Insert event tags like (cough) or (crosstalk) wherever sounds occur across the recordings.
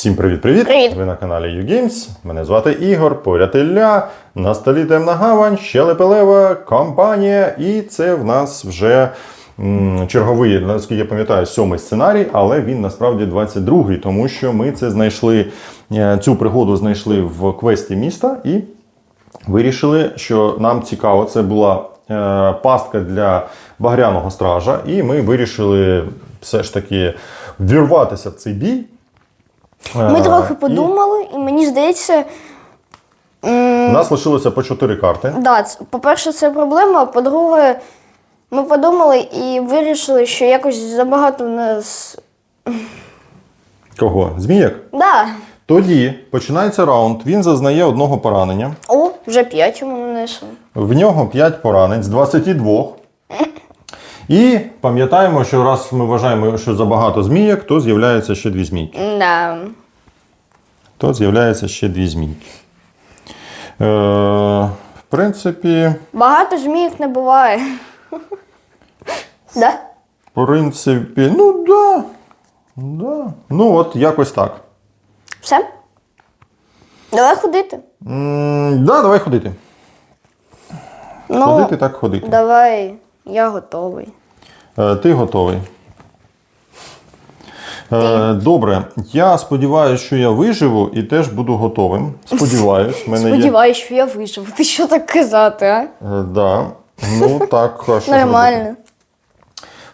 Всім привіт-привіт! Привіт. Ви на каналі YouGames. Мене звати Ігор, поряд Ілля. На столі темна гавань, ще лепелева компанія. І це в нас вже м, черговий, наскільки я пам'ятаю, сьомий сценарій, але він насправді 22-й, тому що ми це знайшли, е, цю пригоду знайшли в квесті міста і вирішили, що нам цікаво. Це була е, пастка для багряного стража, і ми вирішили все ж таки вірватися в цей бій. Ми трохи подумали, і мені здається, У нас лишилося по чотири карти. да, по-перше, це проблема. а По-друге, ми подумали і вирішили, що якось забагато в нас. Кого? Змієк? Да. Тоді починається раунд. Він зазнає одного поранення. О, вже п'ять йому нанесли. В нього 5 поранень з 22. І пам'ятаємо, що раз ми вважаємо, що забагато змійок, то з'являється ще дві змійки. Да. То з'являється ще дві змійки. Е, в принципі, Багато зміїв не буває. Да? в принципі, ну да. да. Ну, от якось так. Все? Давай ходити. М, да, давай ходити. Ну, Ходити так ходити. давай, я готовий. Е, Ти готовий. Е, Добре, я сподіваюся, що я виживу і теж буду готовим. Сподіваюсь, мене є. Що я виживу. Ти що так казати, а? Е, Да. Ну так, зробити? Нормально.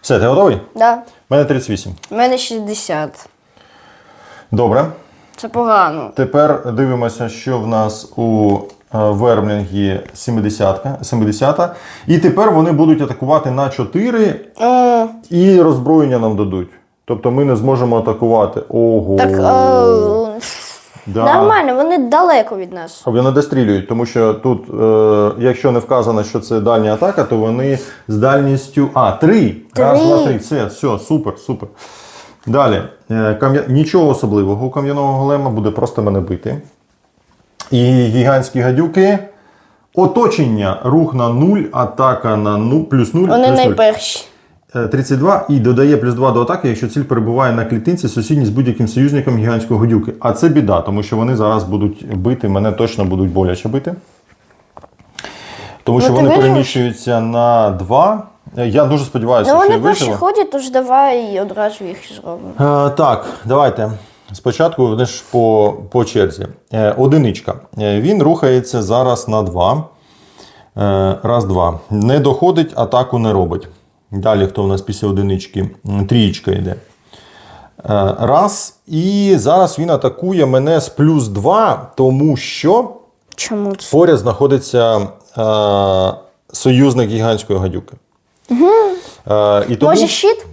Все, ти готовий? Да. У мене 38. У мене 60. Добре. Це погано. Тепер дивимося, що в нас у е, Вермлінгі 70 70 І тепер вони будуть атакувати на 4 О, і роззброєння нам дадуть. Тобто ми не зможемо атакувати. Ого. так е, Да. нормально, вони далеко від нас. Вони дострілюють, тому що тут, е, якщо не вказано, що це дальня атака, то вони з дальністю. А, три. Раз, два, три. Все, все, супер, супер. Далі. Е. Нічого особливого у кам'яного голема буде просто мене бити. І гігантські гадюки. Оточення. Рух на 0, атака на 0, плюс 0. Вони плюс 0. найперші. Е, 32 і додає плюс 2 до атаки, якщо ціль перебуває на клітинці сусідній з будь-яким союзником гігантського гадюки. А це біда, тому що вони зараз будуть бити, мене точно будуть боляче бити. Тому що Ну, вони виживеш? переміщуються на 2. Е, Я дуже сподіваюся, Ну що я вони перші ходять, тож давай і одразу їх зробимо. Е, так, давайте. Спочатку вони ж по, по черзі. Е, одиничка. Е, він рухається зараз на 2. Е, раз, два. Не доходить, атаку не робить. Далі, хто у нас після одинички? Трієчка йде. Раз. І зараз він атакує мене з плюс 2, тому що Чому поряд знаходиться е, союзник гігантської гадюки. Е, і тому... Може щит?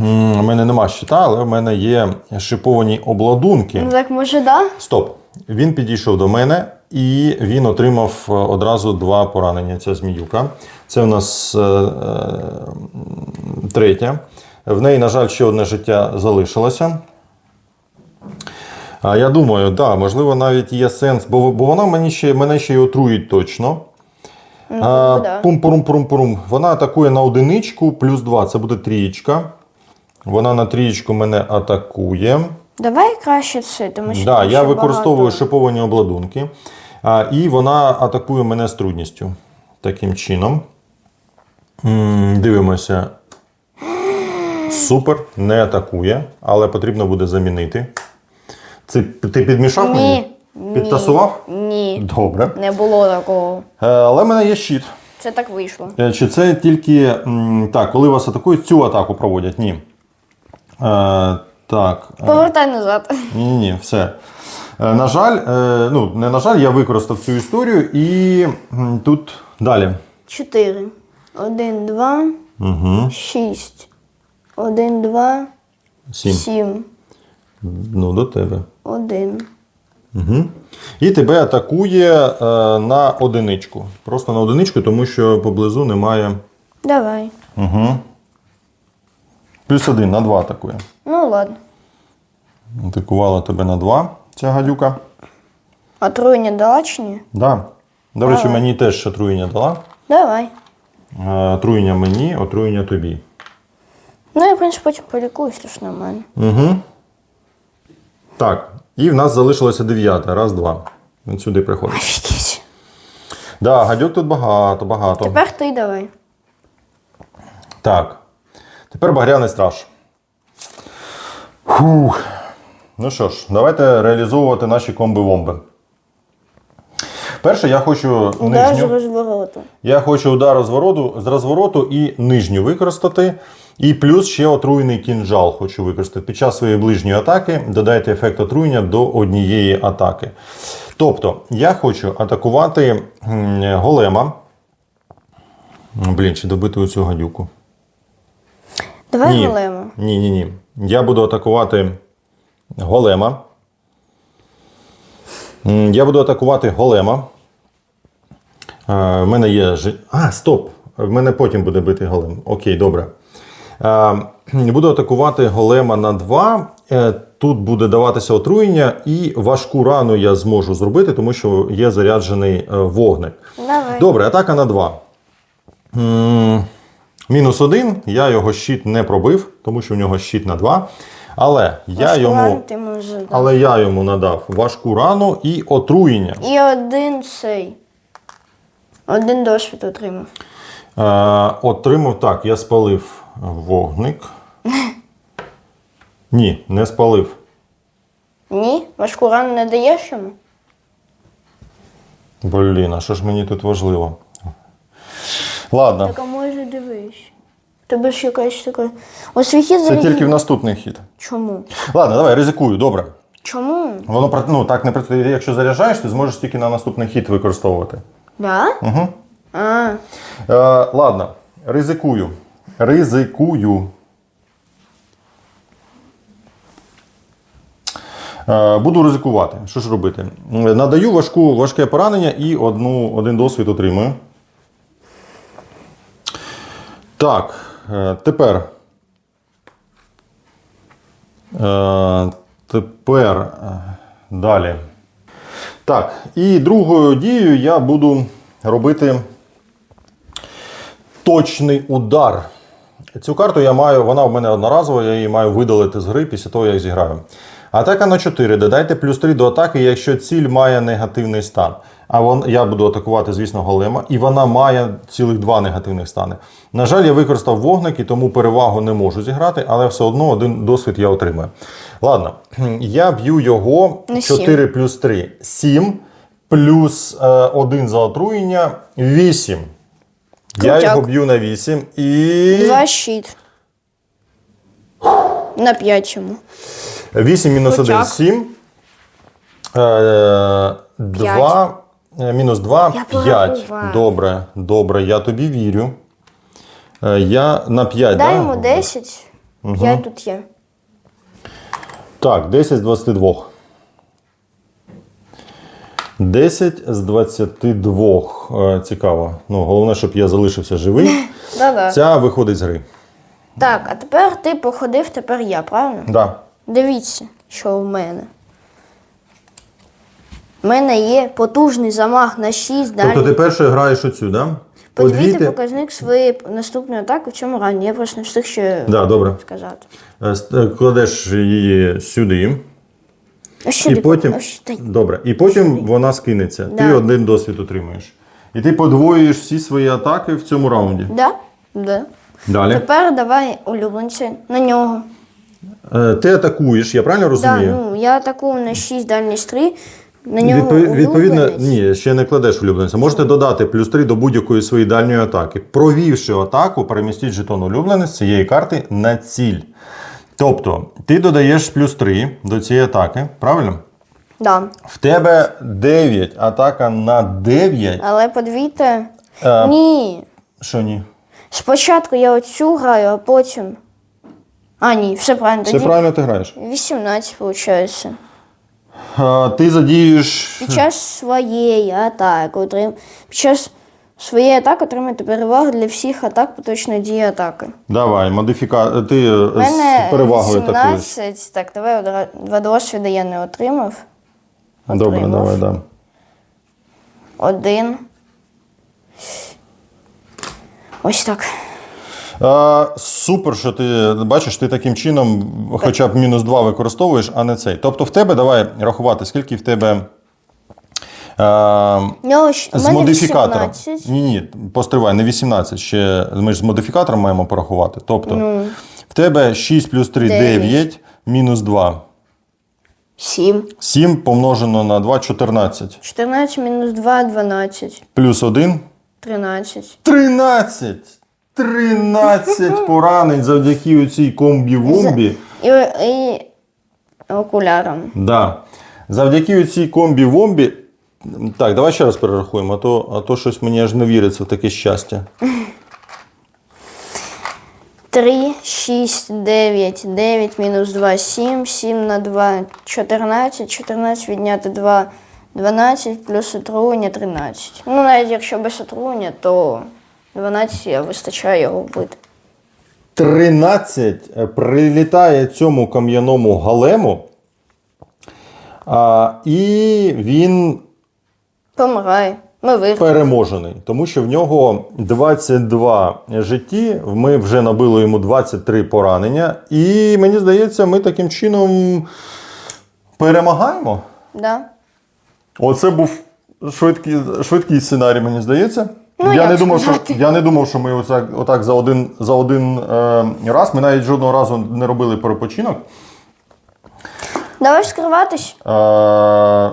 У мене нема щита, але в мене є шиповані обладунки. Ну так може да? Стоп. Він підійшов до мене і він отримав е, одразу два поранення. Ця зміюка. Це у нас е, е, третя. В неї, на жаль, ще одне життя залишилося. А я думаю, да, можливо, навіть є сенс, бо, бо вона мені ще, мене ще й отруїть точно. А, Ну, да. Пум-пурум-пурум-пурум. Вона атакує на одиничку, плюс 2. Це буде трієчка. Вона на трієчку мене атакує. Давай краще це, тому що. Да, там я ще використовую багато. шиповані обладунки. А, і вона атакує мене з трудністю. Таким чином. М, Дивимося. Супер, не атакує, але потрібно буде замінити. Це ти підмішав мені? Ні. Підтасував? Ні. Добре. Не було такого. Е, Але в мене є щит. Це так вийшло. Е, Чи це тільки м, так, коли вас атакують, цю атаку проводять? Ні. Е, так. е, Повертай назад. Ні, ні, все. Е, На жаль, е, ну не на жаль, я використав цю історію і тут далі. Чотири. Один, два, Угу. шість. Один, два, Сім. сім. Ну, до тебе. Один. Угу. І тебе атакує е, на одиничку. Просто на одиничку, тому що поблизу немає. Давай. Угу. Плюс один на два атакує. Ну ладно. Атакувала тебе на два, ця гадюка. Отруєння дала чи ні? Да. До речі, Давай. мені теж отруєння дала. Давай. Е, Отруєння мені, отруєння тобі. Ну, я, в принципі, потім полікуюсь, тож нормально. Угу. Так, і в нас залишилося дев'яте. Раз, два. Він сюди приходить. Офігеть. Да, гадюк тут багато, багато. Тепер ти давай. Так. Тепер багряний страж. Фух. Ну що ж, давайте реалізовувати наші комби-вомби. Перше, я хочу Удар з розвороту. Я хочу удар розвороту, з розвороту і нижню використати. І плюс ще отруєний кінжал хочу використати. Під час своєї ближньої атаки додайте ефект отруєння до однієї атаки. Тобто, я хочу атакувати голема. Блін, чи добити цю гадюку? Давай Ні. големо. Ні, ні, ні. Я буду атакувати голема. Я буду атакувати голема. Е, В мене є. А, стоп! В мене потім буде бити голем. Окей, добре. Е, Буду атакувати голема на 2. Тут буде даватися отруєння, і важку рану я зможу зробити, тому що є заряджений е, вогник. Давай. Добре, атака на 2. Мінус 1. Я його щит не пробив, тому що в нього щит на 2. Але я йому, але я йому надав важку рану і отруєння. І один цей. Один досвід отримав. Е, отримав так, я спалив вогник. (laughs) Ні, не спалив. Ні? Важку рану не даєш йому? Блін, а що ж мені тут важливо? Ладно, Так. Тебе ж якась така. Ось свій хід це тільки в наступний хід. Чому? Ладно, давай, ризикую, добре. Чому? Воно ну, так не працює. Якщо заряджаєш, ти зможеш тільки на наступний хід використовувати. Да? Угу. А, Е, ладно, ризикую. Ризикую. Е, буду ризикувати. Що ж робити? Е, Надаю важку, важке поранення і одну, один досвід отримую. Так, тепер. Е, тепер е, далі. Так, і другою дією я буду робити точний удар. Цю карту я маю, вона в мене одноразова, я її маю видалити з гри після того, як зіграю. Атака на 4. Додайте плюс 3 до атаки, якщо ціль має негативний стан. А вон, я буду атакувати, звісно, голема, і вона має цілих два негативних стани. На жаль, я використав вогник і тому перевагу не можу зіграти, але все одно один досвід я отримаю. Ладно, (clears throat) я б'ю його 4 плюс 3 7, плюс 1 за отруєння 8. Я його б'ю на 8 і. два щит. На п'ять йому. 8 мінус 1 7. 2. Мінус 2 Я 5. порахувала. Добре, добре, я тобі вірю. Е, Я на 5. Дай да? йому 10. П'ять тут є. Так, 10 з 22. 10 з 22. Е, Цікаво. Ну, головне, щоб я залишився живий. (laughs) Да-да. Ця виходить з гри. Так, а тепер ти походив, тепер я, правильно? Да. Дивіться, що в мене. У мене є потужний замах на 6 далі. Тобто ти перше граєш оцю, да? Подвійте Подвійте- показник своєї наступної атаки в цьому рані. Я просто не встиг ще Да, добре. сказати. Е, с- е, Кладеш її сюди. Ось І сюди, потім, й- добре, і потім вона скинеться. Ти Да. один досвід отримуєш. І ти подвоюєш всі свої атаки в цьому раунді. Да? Да. Далі. Тепер давай улюбленці на нього. Е, Ти атакуєш, я правильно Да, розумію? ну, я атакую на 6 дальність 3, на нього Відпов- Відповідно, ні, ще не кладеш улюбленця. Можете додати плюс 3 до будь-якої своєї дальньої атаки. Провівши атаку, перемістіть жетон улюбленець з цієї карти на ціль. Тобто, ти додаєш плюс 3 до цієї атаки, правильно? Да. В тебе 9, атака на 9. Але подвійте. Е, Ні. Що ні? Спочатку я оцю граю, а потім. А, ні, все правильно. Все Тоді правильно ти граєш. 18 виходить. А, ти задієш. Під час своєї атаки отрим... Під час своєї атаки отримаєте перевагу для всіх атак поточної дії атаки. Давай, модифіка... Ти У з мене перевагою такою. 17, так, давай одра- два досвіди я не отримав. Добре, отримав. давай, да. Один. Ось так. Е, супер, що ти бачиш, ти таким чином хоча б мінус 2 використовуєш, а не цей. Тобто в тебе давай рахувати, скільки в тебе. Е, В нього ж- у з модифікатором. 18. Ні, ні, постривай, не 18. Ще ми ж з модифікатором маємо порахувати. Тобто, Ну. в тебе 6 плюс 3 Дев'ять. 9, мінус 2. 7. 7 помножено на 2 14. 14 мінус 2 12. Плюс 1 13. 13! 13 (laughs) поранень завдяки цій комбі-вомбі. І, і окулярам. Да. Завдяки цій комбі-вомбі. Так, давай ще раз перерахуємо, а то, а то щось мені аж не віриться в таке щастя. 3, 6, 9, 9 мінус 2, 7, 7 на 2, 14, 14 відняти 2, 12, плюс отруєння 13. Ну, навіть якщо без отруєння, то 12 вистачає його вбити. 13 прилітає цьому кам'яному галему, а, і він Помирає. Ми виграли. переможений, тому що в нього 22 житті. Ми вже набили йому 23 поранення. І мені здається, ми таким чином перемагаємо. Да. Оце був швидкий, швидкий сценарій, мені здається. Ну, я, не думав, що, я не думав, що ми отак, отак за один, за один е, раз. Ми навіть жодного разу не робили перепочинок. Давай вскриватись. Е,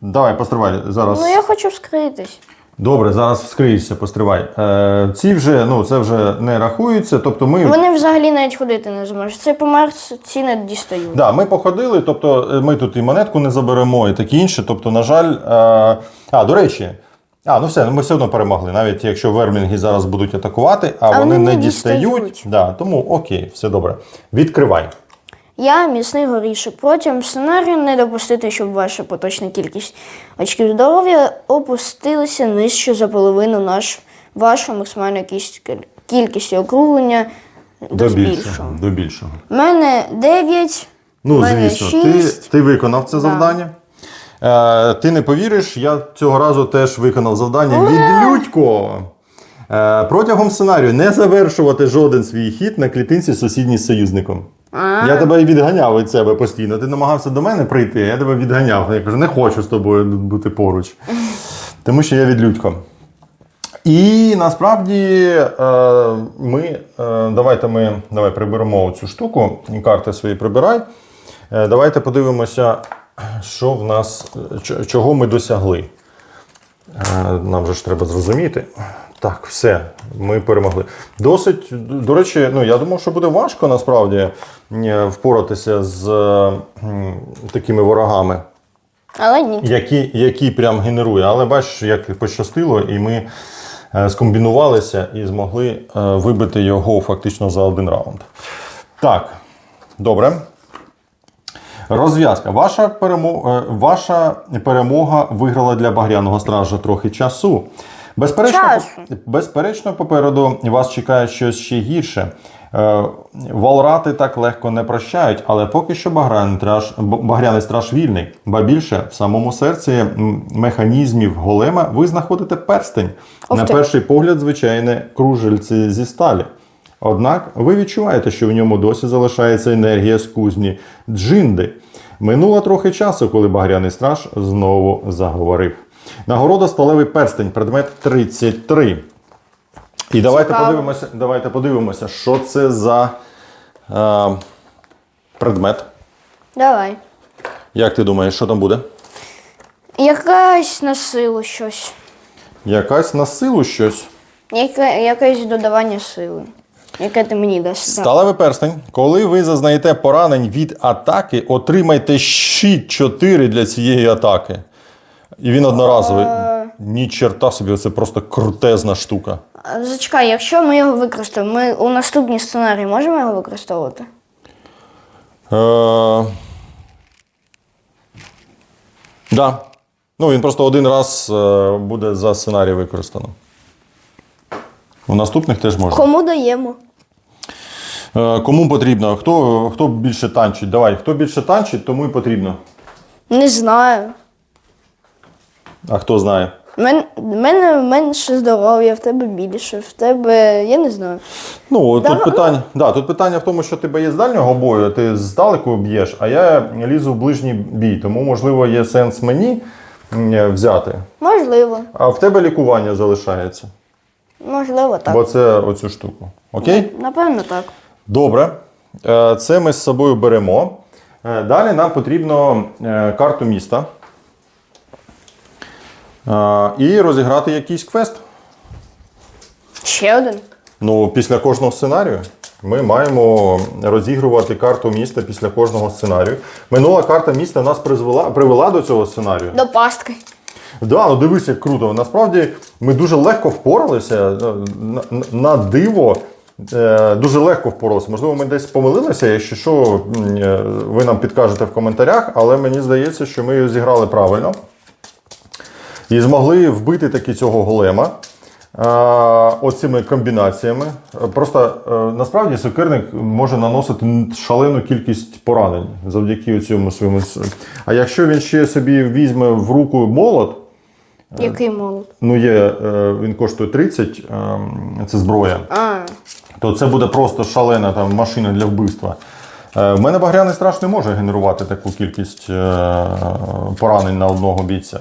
давай, постривай зараз. Ну, я хочу вскритись. Добре, зараз вскриєшся, постривай. Е, ці вже, ну, це вже не рахується. Тобто ми, Вони взагалі навіть ходити не зможуть. Цей помер, ці не дістають. да, ми походили, тобто е, ми тут і монетку не заберемо, і таке інше. Тобто, на жаль, е, а, до речі. А, ну все, ну ми все одно перемогли, навіть якщо вермлінги зараз будуть атакувати, а, А вони вони не дістають. дістають. Да, тому окей, все добре. Відкривай. Я міцний горішок. Протягом сценарію не допустити, щоб ваша поточна кількість очків здоров'я опустилася нижче за половину наш, вашої максимальної кість- кількості округлення до збільшого. До більшого. У мене 9, Ну, мене звісно, 6. ти виконав це завдання. Е, ти не повіриш, я цього разу теж виконав завдання від Людько. Е, протягом сценарію не завершувати жоден свій хід на клітинці сусідній з союзником. Я тебе відганяв від себе постійно. Ти намагався до мене прийти, я тебе відганяв. Я кажу, не хочу з тобою бути поруч. Тому що я від Людько. І насправді е, ми, е, давайте ми давай приберемо цю штуку, карти свої прибирай. Е, давайте подивимося, що в нас, чого ми досягли. Е, Нам же ж треба зрозуміти. Так, все, ми перемогли. Досить, до речі, ну я думав, що буде важко насправді е, впоратися з такими ворогами Але ні. які, які прям генерує. Але бачиш, як пощастило, і ми е, скомбінувалися і змогли вибити його фактично за один раунд. Так, добре. Розв'язка. Ваша перемога, ваша перемога виграла для багряного стража трохи часу. Безперечно, Часу. безперечно, попереду вас чекає щось ще гірше. Е, Валрати так легко не прощають, але поки що багряний страж, багряний страж вільний. Ба більше в самому серці механізмів голема ви знаходите перстень. Ух На перший погляд, звичайне, кружельце зі сталі. Однак ви відчуваєте, що в ньому досі залишається енергія з кузні джинди. Минуло трохи часу, коли багряний страж знову заговорив. Нагорода сталевий перстень, предмет 33. І давайте Цікаво. подивимося, давайте подивимося, що це за е, предмет. Давай. Як ти думаєш, що там буде? Якась на силу щось. Якась на силу щось. Яке, якесь додавання сили. Яке ти мені дасть. Сталевий перстень. Коли ви зазнаєте поранень від атаки, отримайте щит 4 для цієї атаки. І він одноразовий. Ні черта собі, це просто крутезна штука. Зачекай, якщо ми його використаємо, ми у наступній сценарії можемо його використовувати? Е... Да. Ну, він просто один раз е, буде за сценарій використано. У наступних теж можна. Кому даємо? Е, Кому потрібно? Хто, хто більше танчить? Давай, хто більше танчить, тому і потрібно. Не знаю. А хто знає? В мене, мене менше здоров'я, в тебе більше, в тебе, я не знаю. Ну, Да, тут питання, да, тут питання в тому, що ти боєць дальнього бою, ти здалеку б'єш, а я лізу в ближній бій. Тому, можливо, є сенс мені взяти. Можливо, А в тебе лікування залишається. можливо, так. Бо це оцю штуку. Окей? Напевно, так. Добре. Е, Це ми з собою беремо. Е, Далі нам потрібно е, карту міста. І розіграти якийсь квест. Ще один. Ну, після кожного сценарію ми маємо розігрувати карту міста після кожного сценарію. Минула карта міста нас призвела, привела до цього сценарію. До пастки. Да, ну дивись, як круто. Насправді ми дуже легко впоралися на диво. Е, Дуже легко впоралися. Можливо, ми десь помилилися. Якщо що, е, ви нам підкажете в коментарях, але мені здається, що ми зіграли правильно і змогли вбити таки цього голема. е, Оцими комбінаціями. Просто насправді сокирник може наносити шалену кількість поранень завдяки цьому своєму. А якщо він ще собі візьме в руку молот, Який молот? ну є, він коштує 30, е, це зброя, А, то це буде просто шалена там, машина для вбивства. Е, В мене багряний страж не може генерувати таку кількість е, поранень на одного бійця.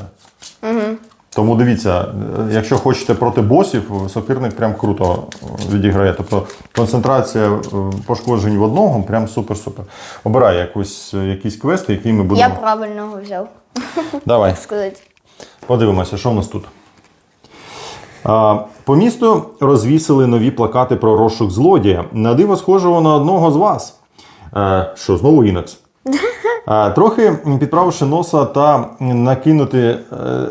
Тому дивіться, е, якщо хочете проти босів, сокирник прям круто відіграє. Тобто концентрація е, пошкоджень в одного прям супер-супер. Обирай якусь, якісь квести, які ми будемо. я правильного взяв, Давай. (laughs) сказати. Подивимося, що в нас тут. По місту розвісили нові плакати про розшук злодія. На диво схожого на одного з вас. Е, Що, знову Інекс? (laughs) Трохи підправивши носа та накинути, е,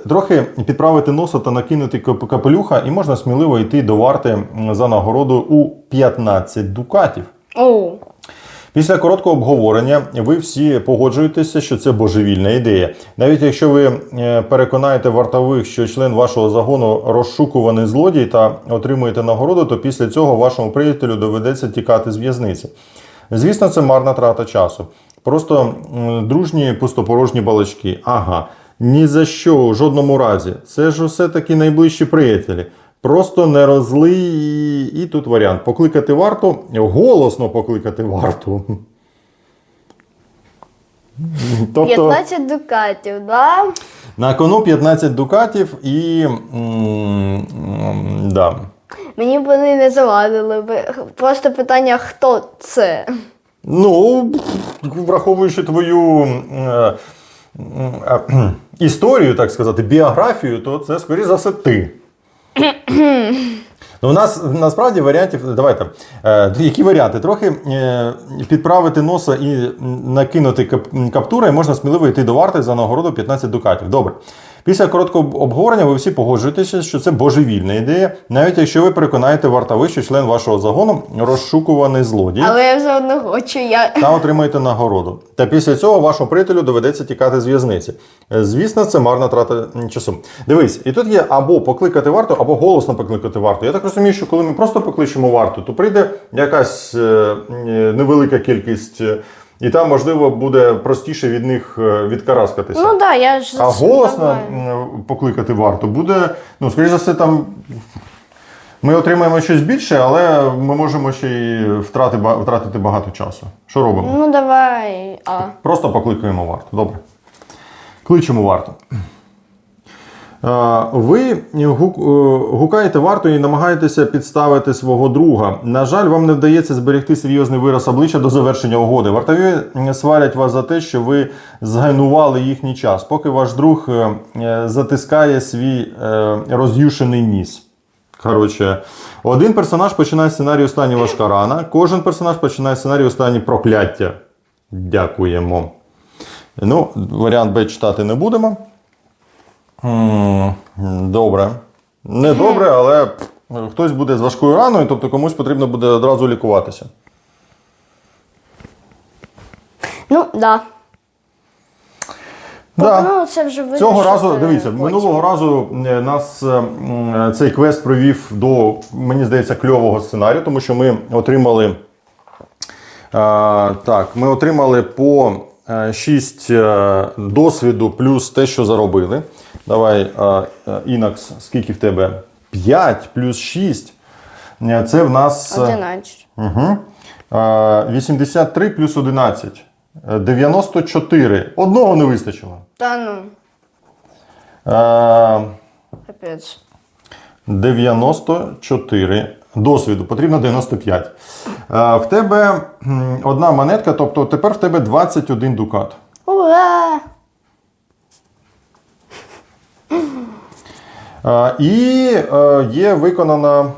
трохи підправити носа та накинути капелюха, і можна сміливо йти до варти за нагороду у 15 дукатів. О, Після короткого обговорення ви всі погоджуєтеся, що це божевільна ідея. Навіть якщо ви е, переконаєте вартових, що член вашого загону розшукуваний злодій та отримуєте нагороду, то після цього вашому приятелю доведеться тікати з в'язниці. Звісно, це марна трата часу. Просто дружні пустопорожні балачки. Ага, ні за що, у жодному разі. Це ж усе таки найближчі приятелі. Просто не розлий і, і тут варіант. Покликати варту, голосно покликати варту. (laughs) Тобто 15 дукатів, да? на кону 15 дукатів і. м, м, да. Мені б вони не завадили би. Просто питання, хто це? Ну, враховуючи твою е, е, е, історію, так сказати, біографію, то це, скоріше за все, ти. Ну, у нас насправді варіантів. Давайте. Е, які варіанти? Трохи е, підправити носа і накинути каптура, і можна сміливо йти до варти за нагороду 15 дукатів. Добре. Після короткого обговорення ви всі погоджуєтеся, що це божевільна ідея, навіть якщо ви переконаєте вартових, що член вашого загону розшукуваний злодій Але я все одно хочу. Я... та отримаєте нагороду. Та після цього вашому приятелю доведеться тікати з в'язниці. Е, Звісно, це марна трата часу. Дивись, і тут є або покликати варту, або голосно покликати варту. Я так розумію, що коли ми просто покличемо варту, то прийде якась е, е, невелика кількість, і там, можливо, буде простіше від них е, відкараскатися. Ну да, я ж. А голосно покликати варту буде, ну, скоріш за все, там. Ми отримаємо щось більше, але ми можемо ще й втрати, втратити багато часу. Що робимо? Ну давай. А. Просто покликаємо варту. Добре. Кличемо варту. Е, Ви е, гукаєте варту і намагаєтеся підставити свого друга. На жаль, вам не вдається зберегти серйозний вираз обличчя до завершення угоди. Вартові сварять вас за те, що ви згайнували їхній час, поки ваш друг е, е, затискає свій е, роз'юшений ніс. Коротше, один персонаж починає сценарій останній важка рана, кожен персонаж починає сценарій останній прокляття. Дякуємо. Ну, варіант Б читати не будемо. Добре. Не добре, але хтось буде з важкою раною, тобто комусь потрібно буде одразу лікуватися. Ну, да. Да. Ну, це вже Цього разу, дивіться, потім. минулого разу е, нас е, цей квест привів до, мені здається, кльового сценарію, тому що ми отримали. е, так, ми отримали по 6 досвіду плюс те, що заробили. Давай, Інакс, скільки в тебе? 5 плюс 6. Е, Це в нас. е, 11. Угу. 83 плюс 11. Е, 94. Одного не вистачило. Та ну, Е, капець. 94 досвіду, потрібно 95. Е, В тебе одна монетка, тобто тепер в тебе 21 дукат. Ура! І е, є виконана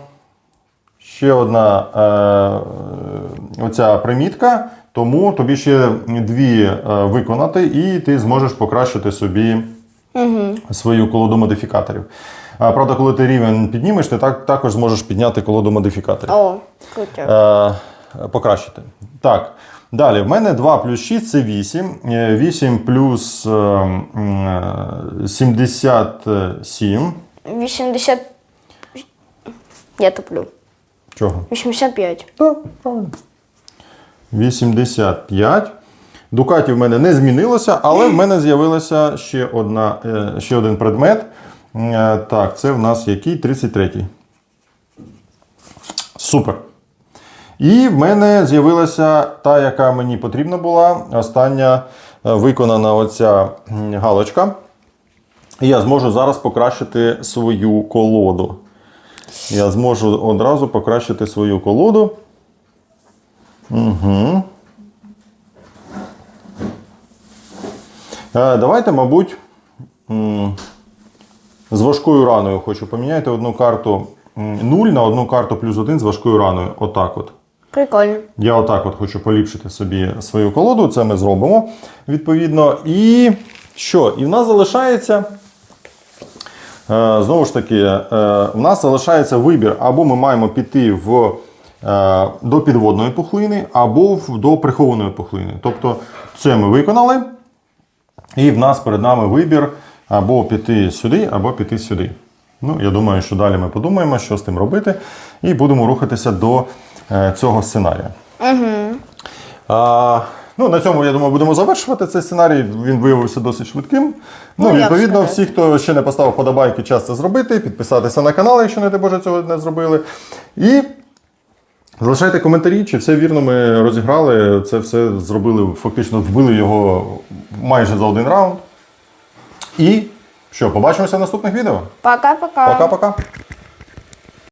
ще одна е, оця примітка, тому тобі ще дві е, виконати, і ти зможеш покращити собі свою колоду модифікаторів. Правда, коли ти рівень піднімеш, ти так, також зможеш підняти колоду модифікаторів. О, круто. Покращити. Так. Далі, в мене 2 плюс 6 це 8. Е, 8 плюс е, м, е, 77. 80. Я туплю. Чого? 85. Так, правильно. 85. Дукатів в мене не змінилося, але в мене з'явилося ще, одна, е, ще один предмет. Е, Так, це в нас який? 33. Супер. І в мене з'явилася та, яка мені потрібна була. Остання е, виконана оця галочка. І я зможу зараз покращити свою колоду. Я зможу одразу покращити свою колоду. Угу. Давайте, мабуть, з важкою раною хочу поміняти одну карту 0 на одну карту плюс 1 з важкою раною. Отак от. Прикольно. Я отак от хочу поліпшити собі свою колоду. Це ми зробимо відповідно. І що? І в нас залишається. Е, Знову ж таки, е, в нас залишається вибір, або ми маємо піти в, е, до підводної пухлини, або до прихованої пухлини. Тобто це ми виконали, і в нас перед нами вибір або піти сюди, або піти сюди. Ну, я думаю, що далі ми подумаємо, що з тим робити, і будемо рухатися до цього сценарія. А, ну, на цьому, я думаю, будемо завершувати цей сценарій. Він виявився досить швидким. Ну, Ну, відповідно, всі, хто ще не поставив подобайки, час це зробити, підписатися на канал, якщо не дай Боже цього не зробили. І залишайте коментарі, чи все вірно ми розіграли. Це все зробили, фактично вбили його майже за один раунд. І що, побачимося в наступних відео. Пока-пока. Пока-пока.